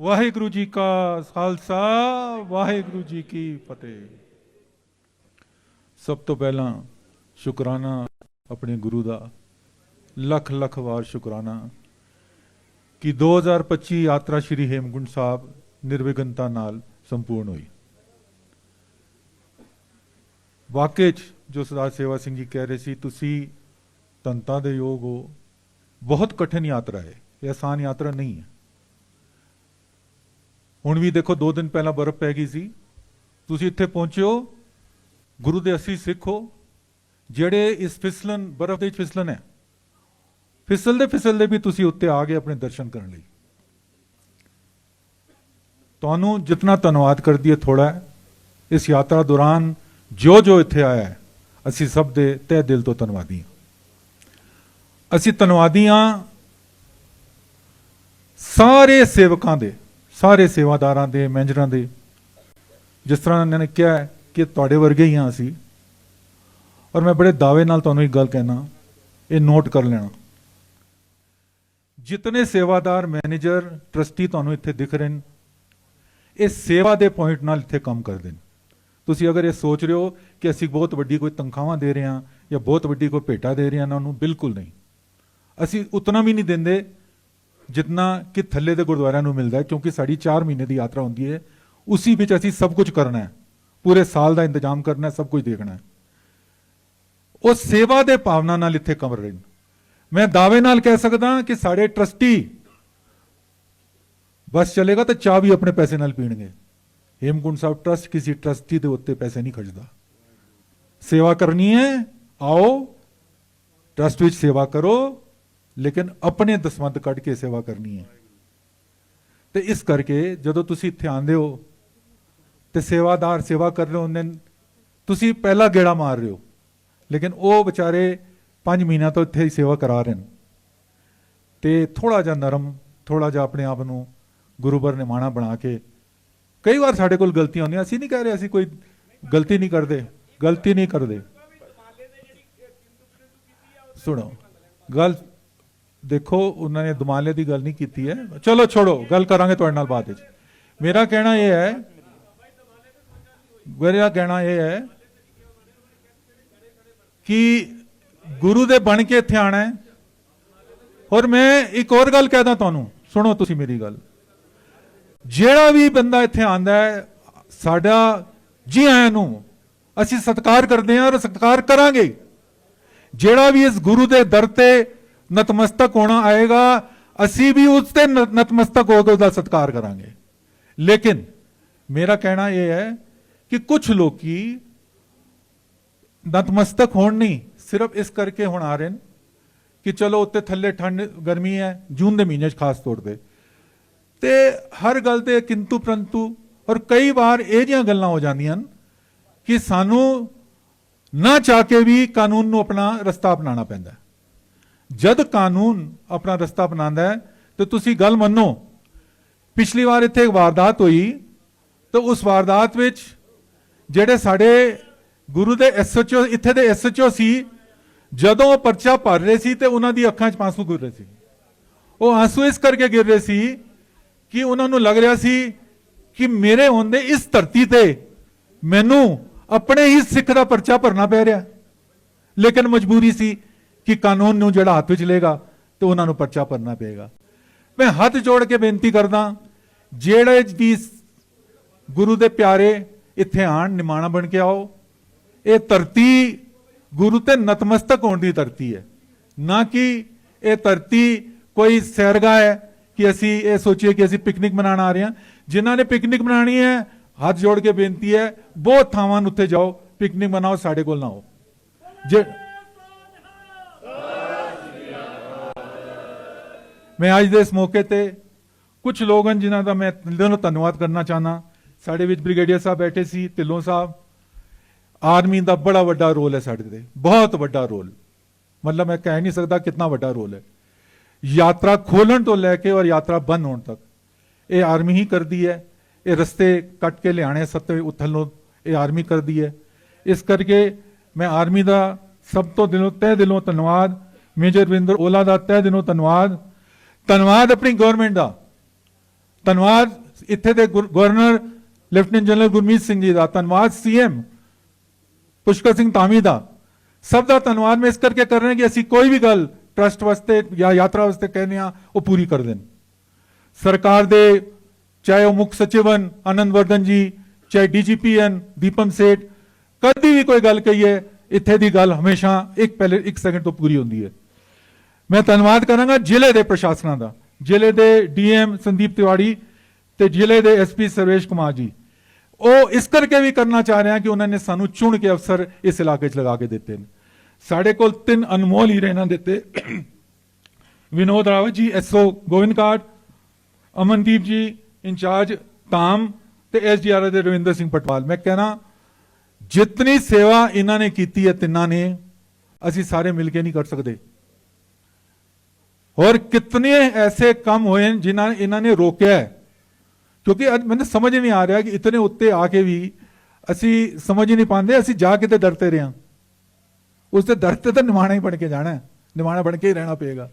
ਵਾਹਿਗੁਰੂ ਜੀ ਕਾ ਖਾਲਸਾ, ਵਾਹਿਗੁਰੂ ਜੀ ਕੀ ਫਤਿਹ। ਸਭ ਤੋਂ ਪਹਿਲਾਂ ਸ਼ੁਕਰਾਨਾ ਆਪਣੇ ਗੁਰੂ ਦਾ। ਲੱਖ ਲੱਖ ਵਾਰ ਸ਼ੁਕਰਾਨਾ ਕਿ 2025 ਯਾਤਰਾ ਸ਼੍ਰੀ ਹੇਮਕੁੰਟ ਸਾਹਿਬ ਨਿਰਵਿਘਨਤਾ ਨਾਲ ਸੰਪੂਰਨ ਹੋਈ। ਵਾਕਈ 'ਚ ਜੋ ਸਰਦਾਰ ਸੇਵਾ ਸਿੰਘ ਜੀ ਕਹਿ ਰਹੇ ਸੀ, ਤੁਸੀਂ ਤੰਤਾਂ ਦੇ ਯੋਗ ਹੋ। ਬਹੁਤ ਕਠਿਨ ਯਾਤਰਾ ਹੈ, ਇਹ ਆਸਾਨ ਯਾਤਰਾ ਨਹੀਂ ਹੈ। ਹੁਣ ਵੀ ਦੇਖੋ 2 ਦਿਨ ਪਹਿਲਾਂ ਬਰਫ਼ ਪੈ ਗਈ ਸੀ। ਤੁਸੀਂ ਇੱਥੇ ਪਹੁੰਚਿਓ, ਗੁਰੂ ਦੇ ਅਸੀਂ ਸਿੱਖ ਹੋ ਜਿਹੜੇ ਇਸ ਫਿਸਲਨ, ਬਰਫ਼ ਦੇ ਵਿੱਚ ਫਿਸਲਨ ਹੈ, ਫਿਸਲਦੇ ਫਿਸਲਦੇ ਵੀ ਤੁਸੀਂ ਉੱਤੇ ਆ ਗਏ ਆਪਣੇ ਦਰਸ਼ਨ ਕਰਨ ਲਈ। ਤੁਹਾਨੂੰ ਜਿਤਨਾ ਧੰਨਵਾਦ ਕਰਦੀ ਹੈ ਥੋੜਾ ਇਸ ਯਾਤਰਾ ਦੌਰਾਨ ਜੋ ਜੋ ਇੱਥੇ ਆਇਆ ਅਸੀਂ ਸਭ ਦੇ ਤਹਿ ਦਿਲ ਤੋਂ ਧੰਨਵਾਦੀ ਹਾਂ। ਅਸੀਂ ਧੰਨਵਾਦੀ ਹਾਂ ਸਾਰੇ ਸੇਵਕਾਂ ਦੇ ਸਾਰੇ ਸੇਵਾਦਾਰਾਂ ਦੇ, ਮੈਨੇਜਰਾਂ ਦੇ, ਜਿਸ ਤਰ੍ਹਾਂ ਇਹਨਾਂ ਨੇ ਕਿਹਾ ਕਿ ਤੁਹਾਡੇ ਵਰਗੇ ਹੀ ਹਾਂ ਅਸੀਂ। ਔਰ ਮੈਂ ਬੜੇ ਦਾਅਵੇ ਨਾਲ ਤੁਹਾਨੂੰ ਇੱਕ ਗੱਲ ਕਹਿਣਾ ਇਹ ਨੋਟ ਕਰ ਲੈਣਾ। ਜਿਤਨੇ ਸੇਵਾਦਾਰ, ਮੈਨੇਜਰ, ਟਰਸਟੀ ਤੁਹਾਨੂੰ ਇੱਥੇ ਦਿਖ ਰਹੇ ਨੇ, ਇਹ ਸੇਵਾ ਦੇ ਪੁਆਇੰਟ ਨਾਲ ਇੱਥੇ ਕੰਮ ਕਰਦੇ ਨੇ। ਤੁਸੀਂ ਅਗਰ ਇਹ ਸੋਚ ਰਹੇ ਹੋ ਕਿ ਅਸੀਂ ਬਹੁਤ ਵੱਡੀ ਕੋਈ ਤਨਖਾਹਾਂ ਦੇ ਰਹੇ ਹਾਂ ਜਾਂ ਬਹੁਤ ਵੱਡੀ ਕੋਈ ਭੇਟਾ ਦੇ ਰਹੇ ਹਾਂ ਉਹਨਾਂ ਨੂੰ ਬਿਲਕੁਲ ਨਹੀਂ। ਅਸੀਂ ਉਤਨਾ ਵੀ ਨਹੀਂ ਦਿੰਦੇ ਜਿੰਨਾ ਕਿ ਥੱਲੇ ਦੇ ਗੁਰਦੁਆਰਿਆਂ ਨੂੰ ਮਿਲਦਾ ਹੈ, ਕਿਉਂਕਿ ਸਾਡੀ 4 ਮਹੀਨੇ ਦੀ ਯਾਤਰਾ ਹੁੰਦੀ ਹੈ, ਉਸੇ ਵਿੱਚ ਅਸੀਂ ਸਭ ਕੁਝ ਕਰਨਾ ਹੈ। ਪੂਰੇ ਸਾਲ ਦਾ ਇੰਤਜ਼ਾਮ ਕਰਨਾ ਹੈ, ਸਭ ਕੁਝ ਦੇਖਣਾ ਹੈ। ਉਹ ਸੇਵਾ ਦੇ ਭਾਵਨਾ ਨਾਲ ਇੱਥੇ ਕੰਮ ਰਹੇ ਨੇ ਮੈਂ ਦਾਅਵੇ ਨਾਲ ਕਹਿ ਸਕਦਾ ਕਿ ਸਾਡੇ ਟਰਸਟੀ ਬਸ ਚਲੇਗਾ ਤਾਂ ਚਾਹ ਵੀ ਆਪਣੇ ਪੈਸੇ ਨਾਲ ਪੀਣਗੇ। ਹੇਮਕੁੰਟ ਸਾਹਿਬ ਟਰਸਟ ਕਿਸੇ ਟਰਸਟੀ ਦੇ ਉੱਤੇ ਪੈਸੇ ਨਹੀਂ ਖਰਚਦਾ। ਸੇਵਾ ਕਰਨੀ ਹੈ, ਆਓ ਟਰਸਟ ਵਿੱਚ ਸੇਵਾ ਕਰੋ ਲੇਕਿਨ ਆਪਣੇ ਦਸਵੰਦ ਕੱਢ ਕੇ ਸੇਵਾ ਕਰਨੀ ਹੈ। ਤੇ ਇਸ ਕਰਕੇ ਜਦੋਂ ਤੁਸੀਂ ਇੱਥੇ ਆਂਦੇ ਹੋ ਤੇ ਸੇਵਾਦਾਰ ਸੇਵਾ ਕਰ ਰਹੇ ਹੁੰਦੇ ਨੇ, ਤੁਸੀਂ ਪਹਿਲਾ ਗੇੜਾ ਮਾਰ ਰਹੇ ਹੋ, ਲੇਕਿਨ ਉਹ ਵਿਚਾਰੇ 5 ਮਹੀਨਿਆਂ ਤੋਂ ਇੱਥੇ ਹੀ ਸੇਵਾ ਕਰਾ ਰਹੇ ਨੇ। ਤੇ ਥੋੜਾ ਜਿਹਾ ਨਰਮ ਥੋੜਾ ਜਿਹਾ ਆਪਣੇ ਆਪ ਨੂੰ ਗੁਰੂਬਰ ਨਿਮਾਣਾ ਬਣਾ ਕੇ, ਕਈ ਵਾਰ ਸਾਡੇ ਕੋਲ ਗਲਤੀਆਂ ਹੁੰਦੀਆਂ, ਅਸੀਂ ਨਹੀਂ ਕਹਿ ਰਹੇ, ਅਸੀਂ ਕੋਈ ਗਲਤੀ ਨਹੀਂ ਕਰਦੇ, ਗਲਤੀ ਨਹੀਂ ਕਰਦੇ। ਸੁਣੋ ਗਲਤ ਦੇਖੋ, ਉਹਨਾਂ ਨੇ ਦਮਾਲੇ ਦੀ ਗੱਲ ਨਹੀਂ ਕੀਤੀ ਹੈ। ਚਲੋ ਛੋੜੋ, ਗੱਲ ਕਰਾਂਗੇ ਤੁਹਾਡੇ ਨਾਲ ਬਾਅਦ ਵਿੱਚ। ਮੇਰਾ ਕਹਿਣਾ ਇਹ ਹੈ, ਮੇਰਾ ਕਹਿਣਾ ਇਹ ਹੈ ਕਿ ਗੁਰੂ ਦੇ ਬਣ ਕੇ ਇੱਥੇ ਆਣਾ ਹੈ। ਔਰ ਮੈਂ ਇੱਕ ਹੋਰ ਗੱਲ ਕਹਿਦਾ ਤੁਹਾਨੂੰ। ਸੁਣੋ ਤੁਸੀਂ ਮੇਰੀ ਗੱਲ। ਜਿਹੜਾ ਵੀ ਬੰਦਾ ਇੱਥੇ ਆਂਦਾ ਹੈ, ਸਾਡਾ ਜੀ ਆਇਆਂ ਨੂੰ ਅਸੀਂ ਸਤਿਕਾਰ ਕਰਦੇ ਹਾਂ ਔਰ ਸਤਿਕਾਰ ਕਰਾਂਗੇ। ਜਿਹੜਾ ਵੀ ਇਸ ਗੁਰੂ ਦੇ ਦਰ ਤੇ ਨਤਮਸਤਕ ਹੋਣਾ ਆਏਗਾ, ਅਸੀਂ ਵੀ ਉਸ ਤੇ ਨ- ਨਤਮਸਤਕ ਹੋ ਕੇ ਉਹਦਾ ਸਤਿਕਾਰ ਕਰਾਂਗੇ। ਲੇਕਿਨ ਮੇਰਾ ਕਹਿਣਾ ਇਹ ਹੈ ਕਿ ਕੁਝ ਲੋਕੀ ਨਤਮਸਤਕ ਹੋਣ ਨਹੀਂ, ਸਿਰਫ ਇਸ ਕਰਕੇ ਹੁਣ ਆ ਰਹੇ ਨੇ ਕਿ ਚਲੋ ਉੱਤੇ ਥੱਲੇ ਠੰਡ, ਗਰਮੀ ਹੈ, ਜੂਨ ਦੇ ਮਹੀਨੇ 'ਚ ਖਾਸ ਤੌਰ ਤੇ। ਤੇ ਹਰ ਗੱਲ ਤੇ ਕਿੰਤੂ ਪ੍ਰੰਤੂ ਔਰ ਕਈ ਵਾਰ ਇਹ ਜਿਹੀਆਂ ਗੱਲਾਂ ਹੋ ਜਾਂਦੀਆਂ ਹਨ ਕਿ ਸਾਨੂੰ ਨਾ ਚਾਹ ਕੇ ਵੀ ਕਾਨੂੰਨ ਨੂੰ ਆਪਣਾ ਰਸਤਾ ਅਪਣਾਉਣਾ ਪੈਂਦਾ। ਹੈ ਜਦ ਕਾਨੂੰਨ ਆਪਣਾ ਰਸਤਾ ਅਪਣਾਉਂਦਾ ਹੈ, ਤੇ ਤੁਸੀਂ ਗੱਲ ਮੰਨੋ, ਪਿਛਲੀ ਵਾਰ ਇੱਥੇ ਇੱਕ ਵਾਰਦਾਤ ਹੋਈ, ਤਾਂ ਉਸ ਵਾਰਦਾਤ ਵਿੱਚ ਜਿਹੜੇ ਸਾਡੇ ਗੁਰੂ ਦੇ ਐਸਐਚਓ ਇੱਥੇ ਦੇ ਐਸਐਚਓ ਸੀ, ਜਦੋਂ ਉਹ ਪਰਚਾ ਭਰ ਰਹੇ ਸੀ ਤੇ ਉਹਨਾਂ ਦੀ ਅੱਖਾਂ 'ਚ ਆਂਸੂ ਗਿਰ ਰਹੇ ਸੀ। ਉਹ ਆਂਸੂ ਇਸ ਕਰਕੇ ਗਿਰ ਰਹੇ ਸੀ ਕਿ ਉਹਨਾਂ ਨੂੰ ਲੱਗ ਰਿਹਾ ਸੀ ਕਿ ਮੇਰੇ ਹੁੰਦੇ ਇਸ ਧਰਤੀ ਤੇ ਮੈਨੂੰ ਆਪਣੇ ਹੀ ਸਿੱਖ ਦਾ ਪਰਚਾ ਭਰਨਾ ਪੈ ਰਿਹਾ। ਲੇਕਿਨ ਮਜਬੂਰੀ ਸੀ ਕਿ ਕਾਨੂੰਨ ਨੂੰ ਜਿਹੜਾ ਹੱਥ ਵਿੱਚ ਲੇਗਾ ਤੇ ਉਹਨਾਂ ਨੂੰ ਪਰਚਾ ਭਰਨਾ ਪਏਗਾ। ਮੈਂ ਹੱਥ ਜੋੜ ਕੇ ਬੇਨਤੀ ਕਰਦਾ, ਜਿਹੜੇ ਵੀ ਗੁਰੂ ਦੇ ਪਿਆਰੇ ਇੱਥੇ ਆਣ, ਨਿਮਾਣਾ ਬਣ ਕੇ ਆਓ, ਇਹ ਧਰਤੀ ਗੁਰੂ ਤੇ ਨਤਮਸਤਕ ਹੋਣ ਦੀ ਧਰਤੀ ਹੈ। ਨਾ ਕਿ ਇਹ ਧਰਤੀ ਕੋਈ ਸੈਰਗਾ ਹੈ ਕਿ ਅਸੀਂ ਇਹ ਸੋਚੀਏ ਕਿ ਅਸੀਂ ਪਿਕਨਿਕ ਮਨਾਉਣ ਆ ਰਹੇ ਹਾਂ। ਜਿਨ੍ਹਾਂ ਨੇ ਪਿਕਨਿਕ ਮਨਾਣੀ ਹੈ, ਹੱਥ ਜੋੜ ਕੇ ਬੇਨਤੀ ਹੈ, ਬਹੁਤ ਥਾਵਾਂ ਨੂੰ ਉੱਤੇ ਜਾਓ, ਪਿਕਨਿਕ ਮਨਾਓ, ਸਾਡੇ ਕੋਲ ਨਾ ਆਓ। ਜੇ ਮੈਂ ਅੱਜ ਦੇ ਇਸ ਮੌਕੇ ਤੇ ਕੁਝ ਲੋਕ ਹਨ ਜਿਨ੍ਹਾਂ ਦਾ ਮੈਂ ਦਿਲੋਂ ਨੂੰ ਧੰਨਵਾਦ ਕਰਨਾ ਚਾਹਨਾ ਸਾਡੇ ਵਿੱਚ ਬ੍ਰਿਗੇਡੀਅਰ ਸਾਹਿਬ ਬੈਠੇ ਸੀ, ਢਿੱਲੋਂ ਸਾਹਿਬ। ਆਰਮੀ ਦਾ ਬੜਾ ਵੱਡਾ ਰੋਲ ਹੈ ਸਾਡੇ ਤੇ, ਬਹੁਤ ਵੱਡਾ ਰੋਲ। ਮਤਲਬ ਮੈਂ ਕਹਿ ਨਹੀਂ ਸਕਦਾ ਕਿੰਨਾ ਵੱਡਾ ਰੋਲ ਹੈ। ਯਾਤਰਾ ਖੋਲਣ ਤੋਂ ਲੈ ਕੇ ਔਰ ਯਾਤਰਾ ਬੰਦ ਹੋਣ ਤੱਕ, ਇਹ ਆਰਮੀ ਹੀ ਕਰਦੀ ਹੈ। ਇਹ ਰਸਤੇ ਕੱਟ ਕੇ ਲਿਆਣੇ ਸੱਤੇ ਉਥਲ ਨੂੰ ਇਹ ਆਰਮੀ ਕਰਦੀ ਹੈ। ਇਸ ਕਰਕੇ ਮੈਂ ਆਰਮੀ ਦਾ ਸਭ ਤੋਂ ਦਿਲੋਂ, ਤਹਿ ਦਿਲੋਂ ਧੰਨਵਾਦ। ਮੇਜਰ ਰਵਿੰਦਰ ਓਲਾ ਦਾ ਤਹਿ ਦਿਲੋਂ ਧੰਨਵਾਦ। ਧੰਨਵਾਦ ਆਪਣੀ ਗਵਰਨਮੈਂਟ ਦਾ। ਧੰਨਵਾਦ ਇੱਥੇ ਦੇ ਗੁਰ- governor lieutenant general Gurmeet Singh ji ਦਾ। ਧੰਨਵਾਦ ਸੀਐਮ ਪੁਸ਼ਕਰ ਸਿੰਘ ਧਾਮੀ ਦਾ। ਸਭ ਦਾ ਧੰਨਵਾਦ ਮੈਂ ਇਸ ਕਰਕੇ ਕਰ ਰਿਹਾ ਕਿ ਅਸੀਂ ਕੋਈ ਵੀ ਗੱਲ ਟਰਸਟ ਵਾਸਤੇ ਜਾਂ ਯਾਤਰਾ ਵਾਸਤੇ ਕਹਿੰਦੇ ਆ ਉਹ ਪੂਰੀ ਕਰ ਦੇਣ। ਸਰਕਾਰ ਦੇ, ਚਾਹੇ ਉਹ ਮੁੱਖ ਸਚਿਵਨ ਆਨੰਦ ਵਰਧਨ ਜੀ, ਚਾਹੇ ਡੀਜੀਪੀ ਹਨ, ਦੀਪਮ ਸੇਠ, ਕਦੀ ਵੀ ਕੋਈ ਗੱਲ ਕਹੀਏ, ਇੱਥੇ ਦੀ ਗੱਲ ਹਮੇਸ਼ਾ ਇੱਕ ਪਹਿਲੇ, ਇੱਕ ਸੈਕਿੰਡ ਤੋਂ ਪੂਰੀ ਹੁੰਦੀ ਹੈ। ਮੈਂ ਧੰਨਵਾਦ ਕਰਾਂਗਾ ਜ਼ਿਲ੍ਹੇ ਦੇ ਪ੍ਰਸ਼ਾਸਨਾਂ ਦਾ, ਜ਼ਿਲ੍ਹੇ ਦੇ ਡੀਐਮ ਸੰਦੀਪ ਤਿਵਾੜੀ ਤੇ ਜ਼ਿਲ੍ਹੇ ਦੇ ਐਸਪੀ ਸਰਵੇਸ਼ ਕੁਮਾਰ ਜੀ। ਉਹ ਇਸ ਕਰਕੇ ਵੀ ਕਰਨਾ ਚਾਹ ਰਹੇ ਹਾਂ ਕਿ ਉਹਨਾਂ ਨੇ ਸਾਨੂੰ ਚੁਣ ਕੇ ਅਫਸਰ ਇਸ ਇਲਾਕੇ 'ਚ ਲਗਾ ਕੇ ਦਿੱਤੇ ਨੇ। ਸਾਡੇ ਕੋਲ ਤਿੰਨ ਅਨਮੋਲ ਹੀਰੇ ਇਹਨਾਂ ਦਿੱਤੇ। ਵਿਨੋਦ ਰਾਵਤ ਜੀ ਐਸਓ ਗੋਇੰਦ ਕਾਰਡ ਅਮਨਦੀਪ ਜੀ, ਇੰਚਾਰਜ ਤਾਮ ਤੇ ਐਸਡੀਆਰ ਦੇ ਰਵਿੰਦਰ ਸਿੰਘ ਪਟਵਾਲ। ਮੈਂ ਕਹਿਣਾ, ਜਿਤਨੀ ਸੇਵਾ ਇਹਨਾਂ ਨੇ ਕੀਤੀ ਹੈ ਤਿੰਨਾਂ ਨੇ, ਅਸੀਂ ਸਾਰੇ ਮਿਲ ਕੇ ਨਹੀਂ ਕਰ ਸਕਦੇ। और कितने ऐसे कम हुए हैं जिन्होंने ਇਹਨਾਂ ਨੇ ਰੋਕਿਆ ਹੈ ਕਿਉਂਕਿ ਅੱਜ ਮੈਨੂੰ ਸਮਝ ਨਹੀਂ ਆ ਰਿਹਾ ਕਿ ਇਤਨੇ ਉੱਤੇ ਆ ਕੇ ਵੀ ਅਸੀਂ ਸਮਝ ਹੀ ਨਹੀਂ ਪਾਉਂਦੇ ਅਸੀਂ ਜਾ ਕੇ ਤੇ ਡਰਤੇ ਰਹੇ ਹਾਂ ਉਸ ਦੇ ਦਰ ਤੇ ਤਾਂ ਨਿਮਾਣਾ ਹੀ ਬਣ ਕੇ ਜਾਣਾ ਹੈ ਨਿਮਾਣਾ ਬਣ ਕੇ ਹੀ ਰਹਿਣਾ ਪਏਗਾ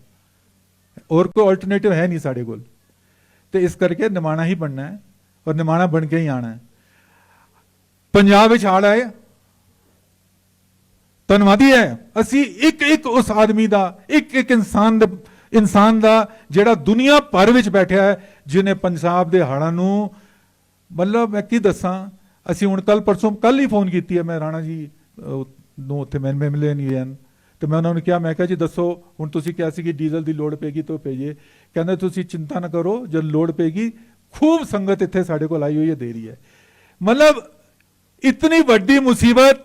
ਹੋਰ ਕੋਈ ਆਲਟਰਨੇਟਿਵ ਹੈ ਨਹੀਂ ਸਾਡੇ ਕੋਲ ਤੇ ਇਸ ਕਰਕੇ ਨਿਮਾਣਾ ਹੀ ਬਣਨਾ ਹੈ ਔਰ ਨਿਮਾਣਾ ਬਣ ਕੇ ਹੀ ਆਣਾ ਹੈ ਪੰਜਾਬ ਵਿੱਚ ਹਾਲ ਹੈ ਧੰਨਵਾਦੀ ਹੈ ਅਸੀਂ ਇੱਕ ਇੱਕ ਉਸ ਆਦਮੀ ਦਾ ਇੱਕ ਇੱਕ ਇਨਸਾਨ ਦਾ ਇਨਸਾਨ ਦਾ ਜਿਹੜਾ ਦੁਨੀਆ ਭਰ ਵਿੱਚ ਬੈਠਿਆ ਹੈ, ਜਿਹਨੇ ਪੰਜਾਬ ਦੇ ਹਾੜਾਂ ਨੂੰ ਮਤਲਬ ਮੈਂ ਕੀ ਦੱਸਾਂ, ਅਸੀਂ ਹੁਣ ਕੱਲ ਪਰਸੋਂ ਕੱਲ ਹੀ ਫੋਨ ਕੀਤੀ ਹੈ, ਮੈਂ ਰਾਣਾ ਜੀ ਨੂੰ ਉੱਥੇ ਮੈਂ ਮੈਂ ਮਿਲੇ ਨਹੀਂ ਹਨ ਤੇ ਮੈਂ ਉਹਨਾਂ ਨੂੰ ਕਿਹਾ, ਮੈਂ ਕਿਹਾ ਜੀ ਦੱਸੋ, ਹੁਣ ਤੁਸੀਂ ਕਿਹਾ ਸੀ ਕਿ ਡੀਜ਼ਲ ਦੀ ਲੋੜ ਪੈਗੀ ਤਾਂ ਭੇਜੀਏ ਕਹਿੰਦੇ ਤੁਸੀਂ ਚਿੰਤਾ ਨਾ ਕਰੋ, ਜਦ ਲੋੜ ਪੈਗੀ ਖੂਬ ਸੰਗਤ ਇੱਥੇ ਸਾਡੇ ਕੋਲ ਆਈ ਹੋਈ ਹੈ, ਦੇ ਰਹੀ ਹੈ। ਮਤਲਬ, ਇਤਨੀ ਵੱਡੀ ਮੁਸੀਬਤ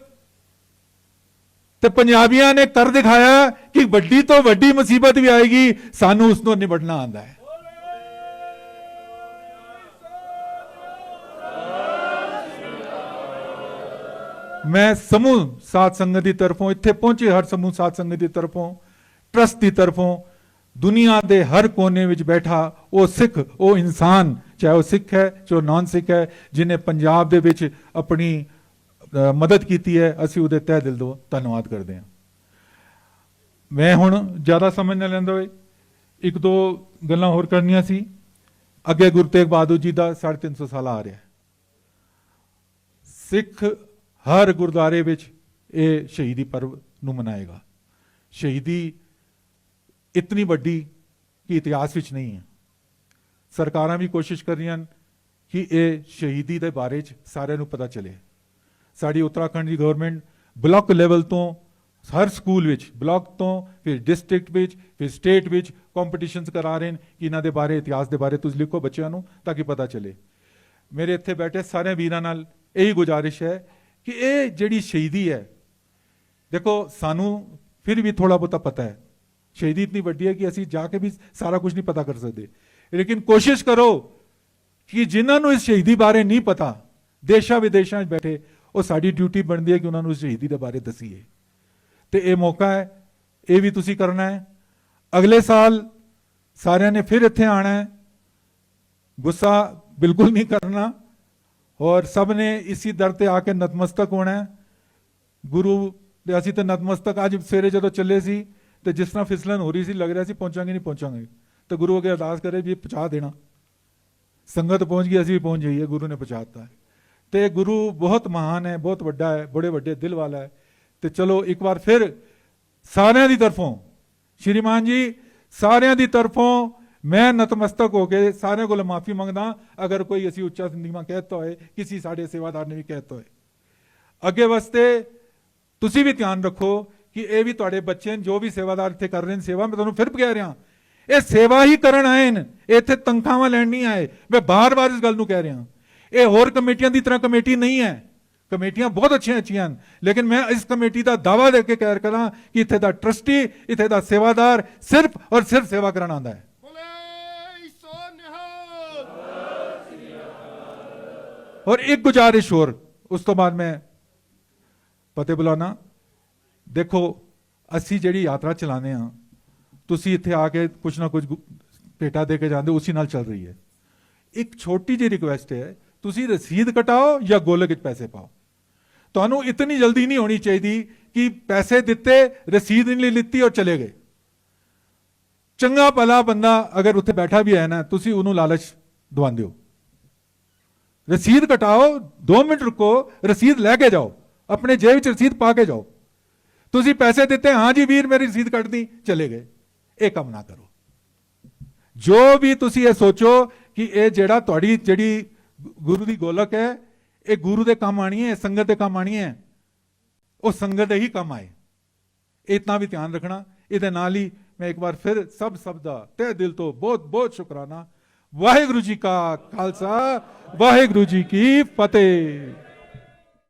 ਤੇ ਪੰਜਾਬੀਆਂ ਨੇ ਕਰ ਦਿਖਾਇਆ ਕਿ ਵੱਡੀ ਤੋਂ ਵੱਡੀ ਮੁਸੀਬਤ ਵੀ ਆਏਗੀ, ਸਾਨੂੰ ਉਸ ਨੂੰ ਨਿਬੜਨਾ ਆਂਦਾ ਹੈ। ਮੈਂ ਸਮੂਹ ਸਾਥ ਸੰਗਤ ਦੀ ਤਰਫੋਂ, ਇੱਥੇ ਪਹੁੰਚੇ ਹਰ ਸਮੂਹ ਸਾਧ ਸੰਗਤ ਦੀ ਤਰਫੋਂ, ਟਰਸਟ ਦੀ ਤਰਫੋਂ, ਦੁਨੀਆ ਦੇ ਹਰ ਕੋਨੇ ਵਿੱਚ ਬੈਠਾ ਉਹ ਸਿੱਖ, ਉਹ ਇਨਸਾਨ, ਚਾਹੇ ਉਹ ਸਿੱਖ ਹੈ, ਚਾਹੇ ਉਹ ਨਾਨ ਸਿੱਖ ਹੈ ਜਿਨੇ ਪੰਜਾਬ ਦੇ ਵਿੱਚ ਆਪਣੀ ਮਦਦ ਕੀਤੀ ਹੈ, ਅਸੀਂ ਉਹਦੇ ਤਹਿ ਦਿਲ ਤੋਂ ਧੰਨਵਾਦ ਕਰਦੇ ਹਾਂ। ਮੈਂ ਹੁਣ ਜ਼ਿਆਦਾ ਸਮਝ ਨਾ ਲੈਂਦਾ ਹੋਏ, ਇੱਕ ਦੋ ਗੱਲਾਂ ਹੋਰ ਕਰਨੀਆਂ ਸੀ। ਅੱਗੇ ਗੁਰੂ ਤੇਗ ਬਹਾਦਰ ਜੀ ਦਾ 350 ਸਾਲ ਆ ਰਿਹਾ ਸਿੱਖ ਹਰ ਗੁਰਦੁਆਰੇ ਵਿੱਚ ਇਹ ਸ਼ਹੀਦੀ ਪਰਵ ਨੂੰ ਮਨਾਏਗਾ। ਸ਼ਹੀਦੀ ਇਤਨੀ ਵੱਡੀ ਕਿ ਇਤਿਹਾਸ ਵਿੱਚ ਨਹੀਂ ਹੈ। ਸਰਕਾਰਾਂ ਵੀ ਕੋਸ਼ਿਸ਼ ਕਰ ਰਹੀਆਂ ਹਨ ਕਿ ਇਹ ਸ਼ਹੀਦੀ ਦੇ ਬਾਰੇ ਚ ਸਾਰਿਆਂ ਨੂੰ ਪਤਾ ਚੱਲੇ। ਸਾਡੀ ਉੱਤਰਾਖੰਡ ਦੀ ਗਵਰਨਮੈਂਟ ਬਲਾਕ ਲੈਵਲ ਤੋਂ ਹਰ ਸਕੂਲ ਵਿੱਚ ਬਲਾਕ ਤੋਂ ਫਿਰ ਡਿਸਟ੍ਰਿਕਟ ਵਿੱਚ, ਫਿਰ ਸਟੇਟ ਵਿੱਚ ਕੰਪੀਟੀਸ਼ਨਸ ਕਰਾ ਰਹੇ ਨੇ ਕਿ ਇਹਨਾਂ ਦੇ ਬਾਰੇ, ਇਤਿਹਾਸ ਦੇ ਬਾਰੇ ਤੁਸੀਂ ਲਿਖੋ ਬੱਚਿਆਂ ਨੂੰ ਤਾਂ ਕਿ ਪਤਾ ਚੱਲੇ। ਮੇਰੇ ਇੱਥੇ ਬੈਠੇ ਸਾਰੇ ਵੀਰਾਂ ਨਾਲ ਇਹੀ ਗੁਜ਼ਾਰਿਸ਼ ਹੈ ਕਿ ਇਹ ਜਿਹੜੀ ਸ਼ਹੀਦੀ ਹੈ, ਦੇਖੋ ਸਾਨੂੰ ਫਿਰ ਵੀ ਥੋੜਾ ਬਹੁਤਾ ਪਤਾ ਹੈ। ਸ਼ਹੀਦੀ ਇਤਨੀ ਵੱਡੀ ਹੈ ਕਿ ਅਸੀਂ ਜਾ ਕੇ ਵੀ ਸਾਰਾ ਕੁਝ ਨਹੀਂ ਪਤਾ ਕਰ ਸਕਦੇ। ਲੇਕਿਨ ਕੋਸ਼ਿਸ਼ ਕਰੋ ਕਿ ਜਿਨ੍ਹਾਂ ਨੂੰ ਇਸ ਸ਼ਹੀਦੀ ਬਾਰੇ ਨਹੀਂ ਪਤਾ ਦੇਸ਼ਾਂ ਵਿਦੇਸ਼ਾਂ 'ਚ ਬੈਠੇ ਉਹ ਸਾਡੀ ਡਿਊਟੀ ਬਣਦੀ ਹੈ ਕਿ ਉਹਨਾਂ ਨੂੰ ਸ਼ਹੀਦੀ ਦੇ ਬਾਰੇ ਦਸੀਏ। ਤੇ ਇਹ ਮੌਕਾ ਹੈ, ਇਹ ਵੀ ਤੁਸੀਂ ਕਰਨਾ ਹੈ। ਅਗਲੇ ਸਾਲ ਸਾਰਿਆਂ ਨੇ ਫਿਰ ਇੱਥੇ ਆਣਾ ਹੈ। ਗੁੱਸਾ ਬਿਲਕੁਲ ਨਹੀਂ ਕਰਨਾ। ਔਰ ਸਭ ਨੇ ਇਸੀ ਦਰ ਤੇ ਆ ਕੇ ਨਤਮਸਤਕ ਹੋਣਾ ਹੈ। ਗੁਰੂ ਦੇ ਅਸੀਂ ਤਾਂ ਨਤਮਸਤਕ ਅੱਜ ਸਵੇਰੇ ਜਦੋਂ ਚੱਲੇ ਸੀ ਤੇ ਜਿਸ ਤਰ੍ਹਾਂ ਫਿਸਲਨ ਹੋ ਰਹੀ ਸੀ, ਲੱਗ ਰਿਹਾ ਸੀ, ਪਹੁੰਚਾਂਗੇ ਨਹੀਂ ਪਹੁੰਚਾਂਗੇ। ਤੇ ਗੁਰੂ ਅੱਗੇ ਅਰਦਾਸ ਕਰੇ ਵੀ ਪਹੁੰਚਾ ਦੇਣਾ। ਸੰਗਤ ਪਹੁੰਚ ਗਈ, ਅਸੀਂ ਵੀ ਪਹੁੰਚ ਜਾਈਏ, ਗੁਰੂ ਨੇ ਪਹੁੰਚਾਤਾ ਹੈ। ਤੇ ਗੁਰੂ ਬਹੁਤ ਮਹਾਨ ਹੈ, ਬਹੁਤ ਵੱਡਾ ਹੈ, ਬੜੇ ਵੱਡੇ ਦਿਲ ਵਾਲਾ ਹੈ। ਤੇ ਚਲੋ ਇੱਕ ਵਾਰ ਫਿਰ ਸਾਰਿਆਂ ਦੀ ਤਰਫੋਂ, ਸ਼੍ਰੀਮਾਨ ਜੀ, ਸਾਰਿਆਂ ਦੀ ਤਰਫੋਂ ਮੈਂ ਨਤਮਸਤਕ ਹੋ ਕੇ ਸਾਰਿਆਂ ਕੋਲ ਮਾਫੀ ਮੰਗਦਾ ਅਗਰ ਕੋਈ ਅਸੀਂ ਉੱਚਾ ਨੀਵਾਂ ਕਹਿਤਾ ਹੋਏ, ਕਿਸੇ ਸਾਡੇ ਸੇਵਾਦਾਰ ਨੇ ਵੀ ਕਹਿਤਾ ਹੋਏ। ਅੱਗੇ ਵਾਸਤੇ ਤੁਸੀਂ ਵੀ ਧਿਆਨ ਰੱਖੋ ਕਿ ਇਹ ਵੀ ਤੁਹਾਡੇ ਬੱਚੇ ਨੇ, ਜੋ ਵੀ ਸੇਵਾਦਾਰ ਇੱਥੇ ਕਰ ਰਹੇ ਨੇ ਸੇਵਾ, ਮੈਂ ਤੁਹਾਨੂੰ ਫਿਰ ਕਹਿ ਰਿਹਾ ਇਹ ਸੇਵਾ ਹੀ ਕਰਨ ਆਏ ਨੇ ਇਹ ਇੱਥੇ ਤਨਖਾਹਾਂ ਲੈਣ ਨਹੀਂ ਆਏ। ਮੈਂ ਬਾਰ-ਬਾਰ ਇਸ ਗੱਲ ਨੂੰ ਕਹਿ ਰਿਹਾ ਇਹ ਹੋਰ ਕਮੇਟੀਆਂ ਦੀ ਤਰ੍ਹਾਂ ਕਮੇਟੀ ਨਹੀਂ ਹੈ। ਕਮੇਟੀਆਂ ਬਹੁਤ ਅੱਛੀਆਂ ਅੱਛੀਆਂ ਹਨ। ਲੇਕਿਨ ਮੈਂ ਇਸ ਕਮੇਟੀ ਦਾ ਦਾਵਾ ਦੇ ਕੇ ਕਹਿ ਕਰਾਂ ਕਿ ਇੱਥੇ ਦਾ ਟਰਸਟੀ ਇੱਥੇ ਦਾ ਸੇਵਾਦਾਰ ਸਿਰਫ ਔਰ ਸਿਰਫ ਸੇਵਾ ਕਰਨ ਆਉਂਦਾ ਹੈ। ਔਰ ਇੱਕ ਗੁਜ਼ਾਰਿਸ਼ ਹੋਰ ਉਸ ਤੋਂ ਬਾਅਦ ਮੈਂ ਫਤਿਹ ਬੁਲਾਣਾ ਦੇਖੋ ਅਸੀਂ ਜਿਹੜੀ ਯਾਤਰਾ ਚਲਾਉਂਦੇ ਆ ਤੁਸੀਂ ਇੱਥੇ ਆ ਕੇ ਕੁਛ ਨਾ ਗੁ- ਭੇਟਾ ਦੇ ਕੇ ਜਾਂਦੇ ਉਸੀ ਨਾਲ ਚੱਲ ਰਹੀ ਹੈ। ਇੱਕ ਛੋਟੀ ਜਿਹੀ ਰਿਕੁਐਸਟ ਹੈ ਤੁਸੀਂ ਰਸੀਦ ਕਟਾਓ ਜਾਂ ਗੋਲਕ ਵਿੱਚ ਪੈਸੇ ਪਾਓ? ਤੁਹਾਨੂੰ ਇਤਨੀ ਜਲਦੀ ਨਹੀਂ ਹੋਣੀ ਚਾਹੀਦੀ ਕਿ ਪੈਸੇ ਦਿੱਤੇ, ਰਸੀਦ ਨਹੀਂ ਲਿੱਤੀ ਔਰ ਚਲੇ ਗਏ। ਚੰਗਾ ਭਲਾ ਬੰਦਾ ਅਗਰ ਉੱਥੇ ਬੈਠਾ ਵੀ ਹੈ ਨਾ, ਤੁਸੀਂ ਉਹਨੂੰ ਲਾਲਚ ਦਵਾਉਂਦੇ ਹੋ। ਰਸੀਦ ਕਟਾਓ 2 ਮਿੰਟ ਰੁਕੋ, ਰਸੀਦ ਲੈ ਕੇ ਜਾਓ। ਆਪਣੇ ਜੇਬ ਵਿੱਚ ਰਸੀਦ ਪਾ ਕੇ ਜਾਓ। ਤੁਸੀਂ ਪੈਸੇ ਦਿੱਤੇ, ਹਾਂ ਜੀ ਵੀਰ, ਮੇਰੀ ਰਸੀਦ ਕੱਟਦੀ, ਚਲੇ ਗਏ। ਇਹ ਕੰਮ ਨਾ ਕਰੋ। ਜੋ ਵੀ ਤੁਸੀਂ ਇਹ ਸੋਚੋ ਕਿ ਇਹ ਜਿਹੜਾ ਤੁਹਾਡੀ ਜਿਹੜੀ ਗੁਰੂ ਦੀ ਗੋਲਕ ਹੈ, ਇਹ ਗੁਰੂ ਦੇ ਕੰਮ ਆਣੀ ਹੈ ਸੰਗਤ ਦੇ ਕੰਮ ਆਣੀ ਹੈ। ਉਹ ਸੰਗਤ ਦੇ ਹੀ ਕੰਮ ਆਏ। ਇਤਨਾ ਵੀ ਧਿਆਨ ਰੱਖਣਾ। ਇਹਦੇ ਨਾਲ ਹੀ ਮੈਂ ਇੱਕ ਵਾਰ ਫਿਰ ਸਭ ਸਭ ਦਾ ਤਹਿ ਦਿਲ ਤੋਂ ਬਹੁਤ ਬਹੁਤ ਸ਼ੁਕਰਾਨਾ। ਵਾਹਿਗੁਰੂ ਜੀ ਕਾ ਖਾਲਸਾ, ਵਾਹਿਗੁਰੂ ਜੀ ਕੀ ਫਤਿਹ।